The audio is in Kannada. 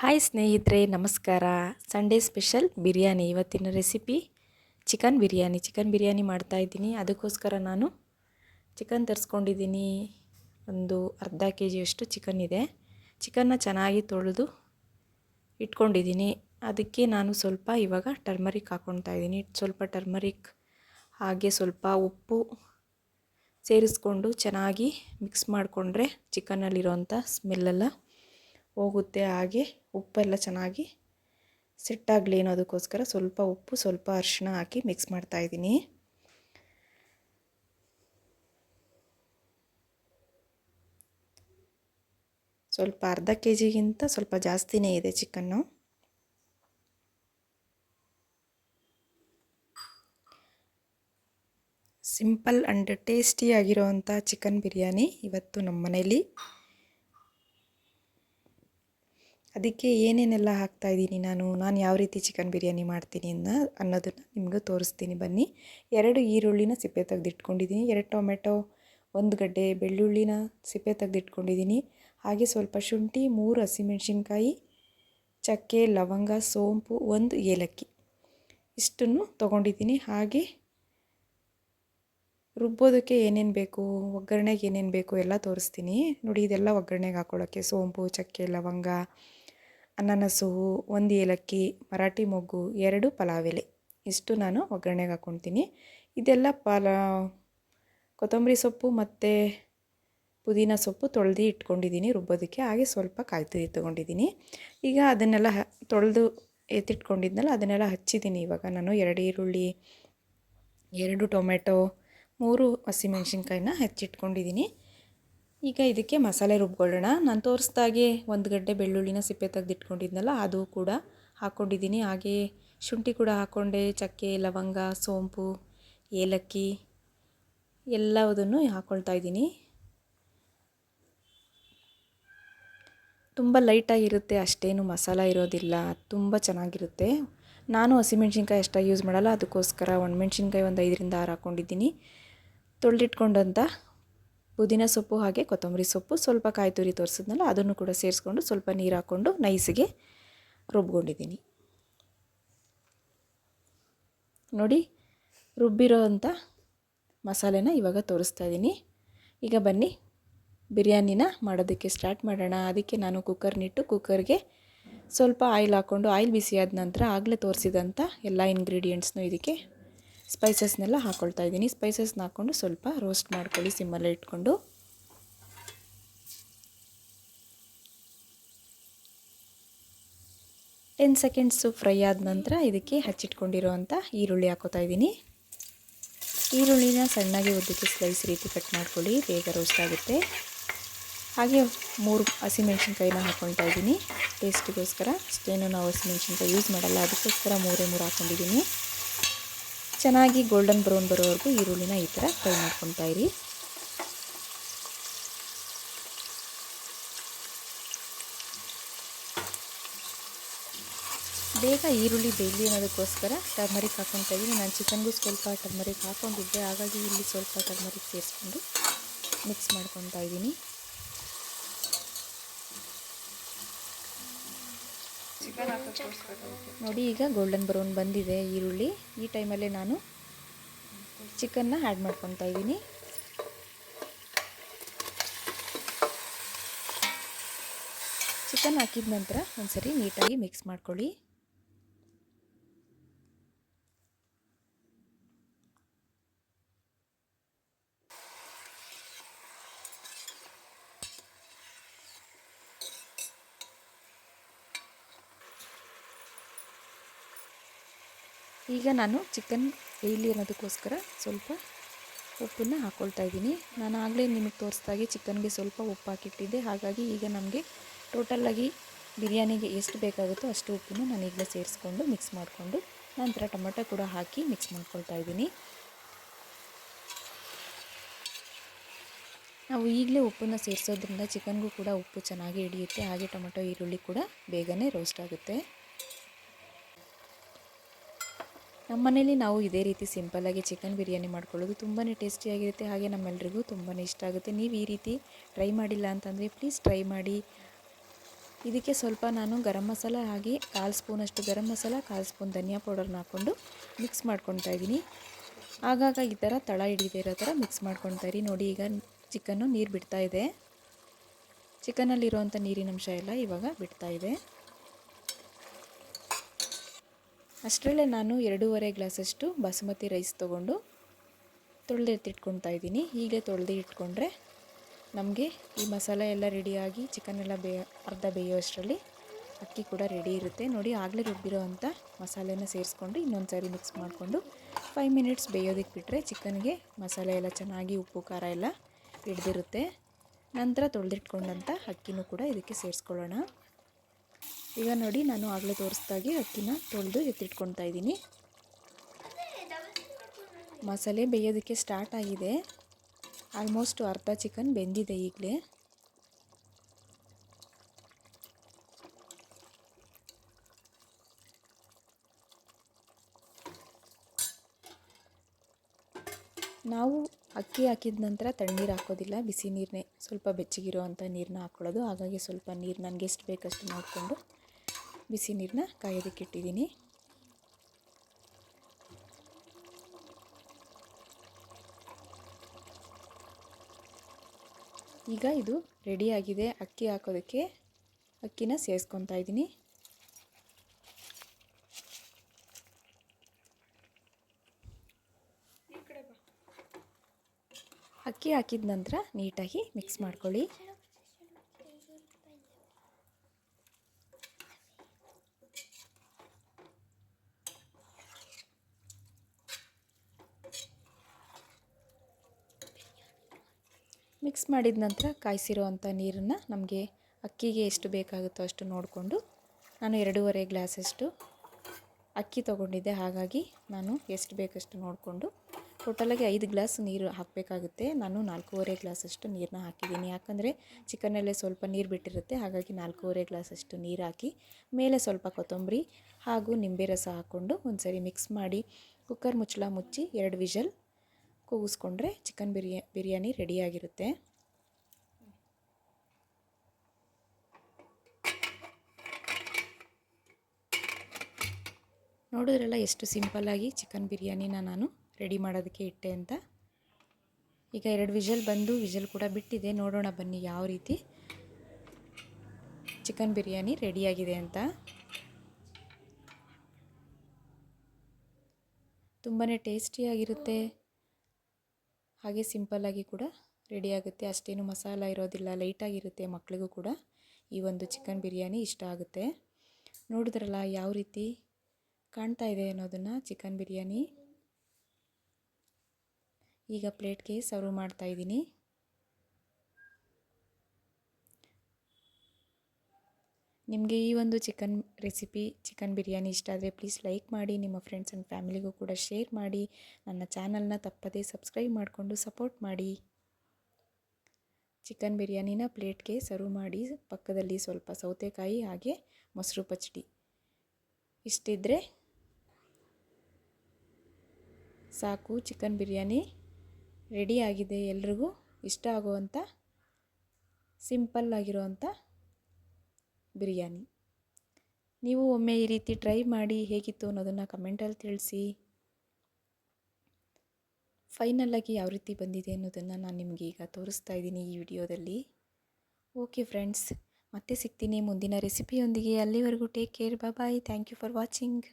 ಹಾಯ್ ಸ್ನೇಹಿತರೆ, ನಮಸ್ಕಾರ. Sunday special biryani. ಇವತ್ತಿನ recipe chicken biryani. Chicken biryani ಮಾಡ್ತಾಯಿದ್ದೀನಿ ಅದಕ್ಕೋಸ್ಕರ ನಾನು ಚಿಕನ್ ತರಿಸ್ಕೊಂಡಿದ್ದೀನಿ. ಒಂದು ಅರ್ಧ ಕೆ ಜಿಯಷ್ಟು ಚಿಕನ್ ಇದೆ. ಚಿಕನ್ನ ಚೆನ್ನಾಗಿ ತೊಳೆದು ಇಟ್ಕೊಂಡಿದ್ದೀನಿ. ಅದಕ್ಕೆ ನಾನು ಸ್ವಲ್ಪ ಇವಾಗ ಟರ್ಮರಿಕ್ ಹಾಕ್ಕೊಳ್ತಾ ಇದ್ದೀನಿ. ಸ್ವಲ್ಪ ಟರ್ಮರಿಕ್, ಹಾಗೆ ಸ್ವಲ್ಪ ಉಪ್ಪು ಸೇರಿಸ್ಕೊಂಡು ಚೆನ್ನಾಗಿ ಮಿಕ್ಸ್ ಮಾಡಿಕೊಂಡ್ರೆ ಚಿಕನ್ನಲ್ಲಿರೋಂಥ ಸ್ಮೆಲ್ಲೆಲ್ಲ ಹೋಗುತ್ತೆ ಹಾಗೆ ಉಪ್ಪೆಲ್ಲ ಚೆನ್ನಾಗಿ ಸೆಟ್ಟಾಗಲಿ ಅನ್ನೋದಕ್ಕೋಸ್ಕರ ಸ್ವಲ್ಪ ಉಪ್ಪು, ಸ್ವಲ್ಪ ಅರಿಶಿನ ಹಾಕಿ ಮಿಕ್ಸ್ ಮಾಡ್ತಾ ಇದ್ದೀನಿ. ಸ್ವಲ್ಪ ಅರ್ಧ ಕೆ ಜಿಗಿಂತ ಸ್ವಲ್ಪ ಜಾಸ್ತಿನೇ ಇದೆ ಚಿಕನ್ನು ಸಿಂಪಲ್ ಆ್ಯಂಡ್ ಟೇಸ್ಟಿಯಾಗಿರೋವಂಥ ಚಿಕನ್ ಬಿರಿಯಾನಿ ಇವತ್ತು ನಮ್ಮ ಮನೇಲಿ ಅದಕ್ಕೆ ಏನೇನೆಲ್ಲ ಹಾಕ್ತಾಯಿದ್ದೀನಿ ನಾನು ನಾನು ಯಾವ ರೀತಿ ಚಿಕನ್ ಬಿರಿಯಾನಿ ಮಾಡ್ತೀನಿ ಅನ್ನ, ಅನ್ನೋದನ್ನು ನಿಮಗೆ ತೋರಿಸ್ತೀನಿ ಬನ್ನಿ. ಎರಡು ಈರುಳ್ಳಿನ ಸಿಪ್ಪೆ ತೆಗೆದಿಟ್ಕೊಂಡಿದ್ದೀನಿ, ಎರಡು ಟೊಮೆಟೊ, ಒಂದು ಗಡ್ಡೆ ಬೆಳ್ಳುಳ್ಳಿನ ಸಿಪ್ಪೆ ತೆಗೆದಿಟ್ಕೊಂಡಿದ್ದೀನಿ. ಹಾಗೆ ಸ್ವಲ್ಪ ಶುಂಠಿ, ಮೂರು ಹಸಿಮೆಣಸಿನ್ಕಾಯಿ, ಚಕ್ಕೆ, ಲವಂಗ, ಸೋಂಪು, ಒಂದು ಏಲಕ್ಕಿ ಇಷ್ಟನ್ನು ತೊಗೊಂಡಿದ್ದೀನಿ. ಹಾಗೆ ರುಬ್ಬೋದಕ್ಕೆ ಏನೇನು ಬೇಕು, ಒಗ್ಗರಣೆಗೆ ಏನೇನು ಬೇಕು ಎಲ್ಲ ತೋರಿಸ್ತೀನಿ. ನೋಡಿ, ಇದೆಲ್ಲ ಒಗ್ಗರಣೆಗೆ ಹಾಕ್ಕೊಳ್ಳೋಕ್ಕೆ ಸೋಂಪು, ಚಕ್ಕೆ, ಲವಂಗ ಅನಾನಸು, ಒಂದು ಏಲಕ್ಕಿ, ಮರಾಠಿ ಮೊಗ್ಗು, ಎರಡು ಪಲಾವ್ ಎಲೆ ಇಷ್ಟು ನಾನು ಒಗ್ಗರಣೆಗೆ ಹಾಕ್ಕೊತೀನಿ ಇದೆಲ್ಲ ಪಲ, ಕೊತ್ತಂಬರಿ ಸೊಪ್ಪು ಮತ್ತು ಪುದೀನ ಸೊಪ್ಪು ತೊಳೆದು ಇಟ್ಕೊಂಡಿದ್ದೀನಿ, ರುಬ್ಬೋದಕ್ಕೆ. ಹಾಗೆ ಸ್ವಲ್ಪ ಕಾಯಿ ತುರಿ ತೊಗೊಂಡಿದ್ದೀನಿ. ಈಗ ಅದನ್ನೆಲ್ಲ ಹ, ತೊಳೆದು ಎತ್ತಿಟ್ಕೊಂಡಿದ್ನಲ್ಲ, ಅದನ್ನೆಲ್ಲ ಹಚ್ಚಿದ್ದೀನಿ ಇವಾಗ. ನಾನು ಎರಡು ಈರುಳ್ಳಿ, ಎರಡು ಟೊಮೆಟೊ ಮೂರು ಹಸಿಮೆಣ್ಸಿನ್ಕಾಯಿನ ಹೆಚ್ಚಿಟ್ಕೊಂಡಿದ್ದೀನಿ. ಈಗ ಇದಕ್ಕೆ ಮಸಾಲೆ ರುಬ್ಕೊಳ್ಳೋಣ. ನಾನು ತೋರಿಸ್ದಾಗೆ ಒಂದು ಗಡ್ಡೆ ಬೆಳ್ಳುಳ್ಳಿನ ಸಿಪ್ಪೆ ತೆಗೆದಿಟ್ಕೊಂಡಿದ್ನಲ್ಲ, ಅದು ಕೂಡ ಹಾಕ್ಕೊಂಡಿದ್ದೀನಿ ಹಾಗೆ ಶುಂಠಿ ಕೂಡ ಹಾಕ್ಕೊಂಡೆ ಚಕ್ಕೆ, ಲವಂಗ, ಸೋಂಪು, ಏಲಕ್ಕಿ ಎಲ್ಲವುದನ್ನು ಹಾಕ್ಕೊಳ್ತಾ ಇದ್ದೀನಿ. ತುಂಬ ಲೈಟಾಗಿರುತ್ತೆ, ಅಷ್ಟೇನು ಮಸಾಲ ಇರೋದಿಲ್ಲ, ತುಂಬ ಚೆನ್ನಾಗಿರುತ್ತೆ. ನಾನು ಹಸಿಮೆಣ್ಸಿನ್ಕಾಯಿ ಅಷ್ಟಾಗಿ ಯೂಸ್ ಮಾಡಲ್ಲ, ಅದಕ್ಕೋಸ್ಕರ ಒಣಮೆಣ್ಸಿನ್ಕಾಯಿ ಒಂದು ಐದರಿಂದ ಆರು ಹಾಕ್ಕೊಂಡಿದ್ದೀನಿ ತೊಳೆದಿಟ್ಕೊಂಡಂಥ ಪುದೀನ ಸೊಪ್ಪು ಹಾಗೆ ಕೊತ್ತಂಬರಿ ಸೊಪ್ಪು ಸ್ವಲ್ಪ ಕಾಯಿ ತುರಿ ತೋರಿಸಿದ್ನಲ್ಲ, ಅದನ್ನು ಕೂಡ ಸೇರಿಸ್ಕೊಂಡು ಸ್ವಲ್ಪ ನೀರು ಹಾಕ್ಕೊಂಡು ನೈಸಿಗೆ ರುಬ್ಕೊಂಡಿದ್ದೀನಿ. ನೋಡಿ ರುಬ್ಬಿರೋ ಅಂಥ ಮಸಾಲೆನ ಇವಾಗ ತೋರಿಸ್ತಾ ಇದ್ದೀನಿ ಈಗ ಬನ್ನಿ, ಬಿರಿಯಾನಿನ ಮಾಡೋದಕ್ಕೆ ಸ್ಟಾರ್ಟ್ ಮಾಡೋಣ. ಅದಕ್ಕೆ ನಾನು ಕುಕ್ಕರ್ನಿಟ್ಟು ಕುಕ್ಕರ್ಗೆ ಸ್ವಲ್ಪ ಆಯಿಲ್ ಹಾಕ್ಕೊಂಡು ಆಯಿಲ್ ಬಿಸಿಯಾದ ನಂತರ ಆಗಲೇ ತೋರಿಸಿದಂಥ ಎಲ್ಲ ಇಂಗ್ರೀಡಿಯೆಂಟ್ಸ್ನು ಇದಕ್ಕೆ ಸ್ಪೈಸಸ್ನೆಲ್ಲ ಹಾಕ್ಕೊಳ್ತಾ ಇದ್ದೀನಿ. ಸ್ಪೈಸಸ್ನ ಹಾಕ್ಕೊಂಡು ಸ್ವಲ್ಪ ರೋಸ್ಟ್ ಮಾಡ್ಕೊಳ್ಳಿ, ಸಿಮ್ಮಲ್ಲೇ ಇಟ್ಕೊಂಡು. ಟೆನ್ ಸೆಕೆಂಡ್ಸು ಫ್ರೈ ಆದ ನಂತರ ಇದಕ್ಕೆ ಹಚ್ಚಿಟ್ಕೊಂಡಿರೋವಂಥ ಈರುಳ್ಳಿ ಹಾಕೋತಾ ಇದ್ದೀನಿ. ಈರುಳ್ಳಿನ ಸಣ್ಣಗೆ ಉದ್ದಕ್ಕೆ ಸ್ಲೈಸ್ ರೀತಿ ಕಟ್ ಮಾಡ್ಕೊಳ್ಳಿ, ಬೇಗ ರೋಸ್ಟ್ ಆಗುತ್ತೆ. ಹಾಗೆ ಮೂರು ಹಸಿಮೆಣ್ಸಿನ್ಕಾಯಿನ ಹಾಕ್ಕೊಳ್ತಾ ಇದ್ದೀನಿ. ಟೇಸ್ಟಿಗೋಸ್ಕರ ಅಷ್ಟೇನು ನಾವು ಹಸಿಮೆಣ್ಸಿನ್ಕಾಯಿ ಯೂಸ್ ಮಾಡಲ್ಲ, ಅದಕ್ಕೋಸ್ಕರ ಮೂರೇ ಮೂರು ಹಾಕ್ಕೊಂಡಿದ್ದೀನಿ ಚೆನ್ನಾಗಿ ಗೋಲ್ಡನ್ ಬ್ರೌನ್ ಬರೋವರೆಗೂ ಈರುಳ್ಳಿನ ಈ ಥರ ಫ್ರೈ ಮಾಡ್ಕೊತಾ ಇರಿ. ಬೇಗ ಈರುಳ್ಳಿ ಬೇಯಲಿ ಅನ್ನೋದಕ್ಕೋಸ್ಕರ ಟರ್ಮರಿಕ್ ಹಾಕೊತಾ ಇದ್ದೀನಿ. ನಾನು ಚಿಕನ್ಗೂ ಸ್ವಲ್ಪ ಟರ್ಮರಿಕ್ ಹಾಕೊಂಡಿದ್ದೆ. ಹಾಗಾಗಿ ಇಲ್ಲಿ ಸ್ವಲ್ಪ ಟರ್ಮರಿಕ್ ಸೇರಿಸ್ಕೊಂಡು ಮಿಕ್ಸ್ ಮಾಡ್ಕೊತಾ ಇದ್ದೀನಿ. ನೋಡಿ ಈಗ ಗೋಲ್ಡನ್ ಬ್ರೌನ್ ಬಂದಿದೆ ಈರುಳ್ಳಿ. ಈ ಟೈಮಲ್ಲೇ ನಾನು ಚಿಕನ್ನ ಆ್ಯಡ್ ಮಾಡ್ಕೊತಾ ಇದ್ದೀನಿ. ಚಿಕನ್ ಹಾಕಿದ ನಂತರ ಒಂದ್ಸರಿ ನೀಟಾಗಿ ಮಿಕ್ಸ್ ಮಾಡ್ಕೊಳ್ಳಿ. ಈಗ ನಾನು ಚಿಕನ್ ಬೇಯಲಿ ಅನ್ನೋದಕ್ಕೋಸ್ಕರ ಸ್ವಲ್ಪ ಉಪ್ಪನ್ನು ಹಾಕ್ಕೊಳ್ತಾ ಇದ್ದೀನಿ. ನಾನು ಆಗಲೇ ನಿಮಗೆ ತೋರಿಸ್ದಾಗೆ ಚಿಕನ್ಗೆ ಸ್ವಲ್ಪ ಉಪ್ಪು ಹಾಕಿಟ್ಟಿದ್ದೆ. ಹಾಗಾಗಿ ಈಗ ನಮಗೆ ಟೋಟಲ್ಲಾಗಿ ಬಿರಿಯಾನಿಗೆ ಎಷ್ಟು ಬೇಕಾಗುತ್ತೋ ಅಷ್ಟು ಉಪ್ಪನ್ನು ನಾನು ಈಗಲೇ ಸೇರಿಸ್ಕೊಂಡು ಮಿಕ್ಸ್ ಮಾಡಿಕೊಂಡು ನಂತರ ಟೊಮೆಟೊ ಕೂಡ ಹಾಕಿ ಮಿಕ್ಸ್ ಮಾಡ್ಕೊಳ್ತಾ ಇದ್ದೀನಿ. ನಾವು ಈಗಲೇ ಉಪ್ಪನ್ನು ಸೇರಿಸೋದ್ರಿಂದ ಚಿಕನ್ಗೂ ಕೂಡ ಉಪ್ಪು ಚೆನ್ನಾಗಿ ಹಿಡಿಯುತ್ತೆ. ಹಾಗೆ ಟೊಮೆಟೊ, ಈರುಳ್ಳಿ ಕೂಡ ಬೇಗನೆ ರೋಸ್ಟ್ ಆಗುತ್ತೆ. ನಮ್ಮ ಮನೇಲಿ ನಾವು ಇದೇ ರೀತಿ ಸಿಂಪಲ್ಲಾಗಿ ಚಿಕನ್ ಬಿರಿಯಾನಿ ಮಾಡ್ಕೊಳ್ಳೋದು ತುಂಬಾ ಟೇಸ್ಟಿಯಾಗಿರುತ್ತೆ ಹಾಗೆ ನಮ್ಮೆಲ್ರಿಗೂ ತುಂಬಾ ಇಷ್ಟ ಆಗುತ್ತೆ. ನೀವು ಈ ರೀತಿ ಟ್ರೈ ಮಾಡಿಲ್ಲ ಅಂತಂದರೆ ಪ್ಲೀಸ್ ಟ್ರೈ ಮಾಡಿ. ಇದಕ್ಕೆ ಸ್ವಲ್ಪ ನಾನು ಗರಂ ಮಸಾಲ ಹಾಗೆ ಕಾಲು ಸ್ಪೂನಷ್ಟು ಗರಂ ಮಸಾಲ, ಕಾಲು ಸ್ಪೂನ್ ಧನಿಯಾ ಪೌಡರ್ನ ಹಾಕ್ಕೊಂಡು ಮಿಕ್ಸ್ ಮಾಡ್ಕೊತಾ ಇದ್ದೀನಿ. ಆಗಾಗ ಈ ಥರ ತಳ ಹಿಡಿದೇ ಇರೋ ಥರ ಮಿಕ್ಸ್ ಮಾಡ್ಕೊತಾ ಇರಿ. ನೋಡಿ ಈಗ ಚಿಕನ್ನು ನೀರು ಬಿಡ್ತಾ ಇದೆ. ಚಿಕನಲ್ಲಿರುವಂಥ ನೀರಿನಂಶ ಎಲ್ಲ ಇವಾಗ ಬಿಡ್ತಾ ಇದೆ. ಅಷ್ಟರಲ್ಲೇ ನಾನು ಎರಡೂವರೆ ಗ್ಲಾಸಷ್ಟು ಬಾಸುಮತಿ ರೈಸ್ ತೊಗೊಂಡು ತೊಳೆದು ಎತ್ತಿಟ್ಕೊತಾ ಇದ್ದೀನಿ. ಹೀಗೆ ತೊಳೆದು ಇಟ್ಕೊಂಡ್ರೆ ನಮಗೆ ಈ ಮಸಾಲೆ ಎಲ್ಲ ರೆಡಿಯಾಗಿ ಚಿಕನ್ ಎಲ್ಲ ಬೇ ಅರ್ಧ ಬೇಯೋಷ್ಟರಲ್ಲಿ ಅಕ್ಕಿ ಕೂಡ ರೆಡಿ ಇರುತ್ತೆ. ನೋಡಿ, ಆಗಲೇ ರುಬ್ಬಿರೋ ಅಂಥ ಮಸಾಲೆನ ಸೇರಿಸ್ಕೊಂಡು ಇನ್ನೊಂದು ಸಾರಿ ಮಿಕ್ಸ್ ಮಾಡಿಕೊಂಡು ಫೈವ್ ಮಿನಿಟ್ಸ್ ಬೇಯೋದಕ್ಕೆ ಬಿಟ್ಟರೆ ಚಿಕನ್ಗೆ ಮಸಾಲೆ ಎಲ್ಲ ಚೆನ್ನಾಗಿ ಉಪ್ಪು, ಖಾರ ಎಲ್ಲ ಹಿಡ್ದಿರುತ್ತೆ. ನಂತರ ತೊಳೆದಿಟ್ಕೊಂಡಂಥ ಅಕ್ಕಿನೂ ಕೂಡ ಇದಕ್ಕೆ ಸೇರಿಸ್ಕೊಳ್ಳೋಣ. ಈಗ ನೋಡಿ ನಾನು ಆಗಲೇ ತೋರಿಸ್ದಾಗೆ ಅಕ್ಕಿನ ತೊಳೆದು ಎತ್ತಿಟ್ಕೊಳ್ತಾ ಇದ್ದೀನಿ. ಮಸಾಲೆ ಬೇಯೋದಕ್ಕೆ ಸ್ಟಾರ್ಟ್ ಆಗಿದೆ. ಆಲ್ಮೋಸ್ಟ್ ಅರ್ಧ ಚಿಕನ್ ಬೆಂದಿದೆ ಈಗಲೇ. ನಾವು ಅಕ್ಕಿ ಹಾಕಿದ ನಂತರ ತಣ್ಣೀರು ಹಾಕೋದಿಲ್ಲ, ಬಿಸಿ ನೀರನ್ನೇ ಸ್ವಲ್ಪ ಬೆಚ್ಚಗಿರೋ ಅಂಥ ನೀರನ್ನ ಹಾಕ್ಕೊಳ್ಳೋದು ಹಾಗಾಗಿ ಸ್ವಲ್ಪ ನೀರು ನನಗೆ ಎಷ್ಟು ಬೇಕಷ್ಟು ನೋಡಿಕೊಂಡು ಬಿಸಿ ನೀರನ್ನ ಕಾಯೋದಕ್ಕೆ ಇಟ್ಟಿದ್ದೀನಿ. ಈಗ ಇದು ರೆಡಿಯಾಗಿದೆ ಅಕ್ಕಿ ಹಾಕೋದಕ್ಕೆ ಅಕ್ಕಿನ ಸೇರಿಸ್ಕೊತಾ ಇದ್ದೀನಿ. ಅಕ್ಕಿ ಹಾಕಿದ ನಂತರ ನೀಟಾಗಿ ಮಿಕ್ಸ್ ಮಾಡ್ಕೊಳ್ಳಿ. ಮಿಕ್ಸ್ ಮಾಡಿದ ನಂತರ ಕಾಯಿಸಿರೋ ಅಂಥ ನೀರನ್ನು ನಮಗೆ ಅಕ್ಕಿಗೆ ಎಷ್ಟು ಬೇಕಾಗುತ್ತೋ ಅಷ್ಟು ನೋಡಿಕೊಂಡು ನಾನು ಎರಡೂವರೆ ಗ್ಲಾಸಷ್ಟು ಅಕ್ಕಿ ತೊಗೊಂಡಿದ್ದೆ. ಹಾಗಾಗಿ ನಾನು ಎಷ್ಟು ಬೇಕಷ್ಟು ನೋಡಿಕೊಂಡು ಟೋಟಲಾಗಿ ಐದು ಗ್ಲಾಸ್ ನೀರು ಹಾಕಬೇಕಾಗುತ್ತೆ. ನಾನು ನಾಲ್ಕೂವರೆ ಗ್ಲಾಸಷ್ಟು ನೀರನ್ನ ಹಾಕಿದ್ದೀನಿ. ಯಾಕಂದರೆ ಚಿಕನಲ್ಲೇ ಸ್ವಲ್ಪ ನೀರು ಬಿಟ್ಟಿರುತ್ತೆ. ಹಾಗಾಗಿ ನಾಲ್ಕೂವರೆ ಗ್ಲಾಸಷ್ಟು ನೀರು ಹಾಕಿ ಮೇಲೆ ಸ್ವಲ್ಪ ಕೊತ್ತಂಬರಿ ಹಾಗೂ ನಿಂಬೆ ರಸ ಹಾಕ್ಕೊಂಡು ಒಂದು ಮಿಕ್ಸ್ ಮಾಡಿ ಕುಕ್ಕರ್ ಮುಚ್ಚಳ ಮುಚ್ಚಿ ಎರಡು ವಿಷಲ್ ಕೂಗಿಸ್ಕೊಂಡ್ರೆ ಚಿಕನ್ ಬಿರಿಯಾ, ಬಿರಿಯಾನಿ ರೆಡಿಯಾಗಿರುತ್ತೆ. ನೋಡಿದ್ರಲ್ಲ ಎಷ್ಟು ಸಿಂಪಲ್ಲಾಗಿ ಚಿಕನ್ ಬಿರಿಯಾನಿನ ನಾನು ರೆಡಿ ಮಾಡೋದಕ್ಕೆ ಇಟ್ಟೆ ಅಂತ. ಈಗ ಎರಡು ವಿಷಲ್ ಬಂದು, ವಿಷಲ್ ಕೂಡ ಬಿಟ್ಟಿದೆ. ನೋಡೋಣ ಬನ್ನಿ ಯಾವ ರೀತಿ ಚಿಕನ್ ಬಿರಿಯಾನಿ ರೆಡಿಯಾಗಿದೆ ಅಂತ. ತುಂಬಾ ಟೇಸ್ಟಿಯಾಗಿರುತ್ತೆ. ಹಾಗೆ ಸಿಂಪಲ್ಲಾಗಿ ಕೂಡ ರೆಡಿ ಆಗುತ್ತೆ. ಅಷ್ಟೇನು ಮಸಾಲ ಇರೋದಿಲ್ಲ. ಲೈಟಾಗಿರುತ್ತೆ ಮಕ್ಕಳಿಗೂ ಕೂಡ. ಈ ಒಂದು ಚಿಕನ್ ಬಿರಿಯಾನಿ ಇಷ್ಟ ಆಗುತ್ತೆ. ನೋಡಿದ್ರಲ್ಲ ಯಾವ ರೀತಿ ಕಾಣ್ತಾ ಇದೆ ಅನ್ನೋದನ್ನು ಚಿಕನ್ ಬಿರಿಯಾನಿ. ಈಗ ಪ್ಲೇಟ್ಗೆ ಸರ್ವ್ ಮಾಡ್ತಾ ನಿಮಗೆ ಈ ಒಂದು ಚಿಕನ್ ರೆಸಿಪಿ, ಚಿಕನ್ ಬಿರಿಯಾನಿ ಇಷ್ಟ ಆದರೆ ಪ್ಲೀಸ್ ಲೈಕ್ ಮಾಡಿ, ನಿಮ್ಮ ಫ್ರೆಂಡ್ಸ್ ಆ್ಯಂಡ್ ಫ್ಯಾಮಿಲಿಗೂ ಕೂಡ ಶೇರ್ ಮಾಡಿ, ನನ್ನ ಚಾನಲ್ನ ತಪ್ಪದೇ ಸಬ್ಸ್ಕ್ರೈಬ್ ಮಾಡಿಕೊಂಡು ಸಪೋರ್ಟ್ ಮಾಡಿ. ಚಿಕನ್ ಬಿರಿಯಾನಿನ ಪ್ಲೇಟ್ಗೆ ಸರ್ವ್ ಮಾಡಿ, ಪಕ್ಕದಲ್ಲಿ ಸ್ವಲ್ಪ ಸೌತೆಕಾಯಿ ಹಾಗೆ ಮೊಸರು ಪಚ್ಚಡಿ ಇಷ್ಟಿದ್ರೆ ಸಾಕು, ಚಿಕನ್ ಬಿರಿಯಾನಿ ರೆಡಿ ಆಗಿದೆ ಎಲ್ರಿಗೂ, ಇಷ್ಟ ಆಗುವಂಥ ಸಿಂಪಲ್ ಆಗಿರುವಂಥ ಬಿರಿಯಾನಿ. ನೀವು ಒಮ್ಮೆ ಈ ರೀತಿ ಟ್ರೈ ಮಾಡಿ ಹೇಗಿತ್ತು ಅನ್ನೋದನ್ನು ಕಮೆಂಟಲ್ಲಿ ತಿಳಿಸಿ. ಫೈನಲ್ಲಾಗಿ ಯಾವ ರೀತಿ ಬಂದಿದೆ ಅನ್ನೋದನ್ನು ನಾನು ನಿಮಗೆ ಈಗ ತೋರಿಸ್ತಾ ಇದ್ದೀನಿ ಈ ವಿಡಿಯೋದಲ್ಲಿ. ಓಕೆ ಫ್ರೆಂಡ್ಸ್ ಮತ್ತೆ ಸಿಗ್ತೀನಿ ಮುಂದಿನ ರೆಸಿಪಿಯೊಂದಿಗೆ ಅಲ್ಲಿವರೆಗೂ take care bye thank you for watching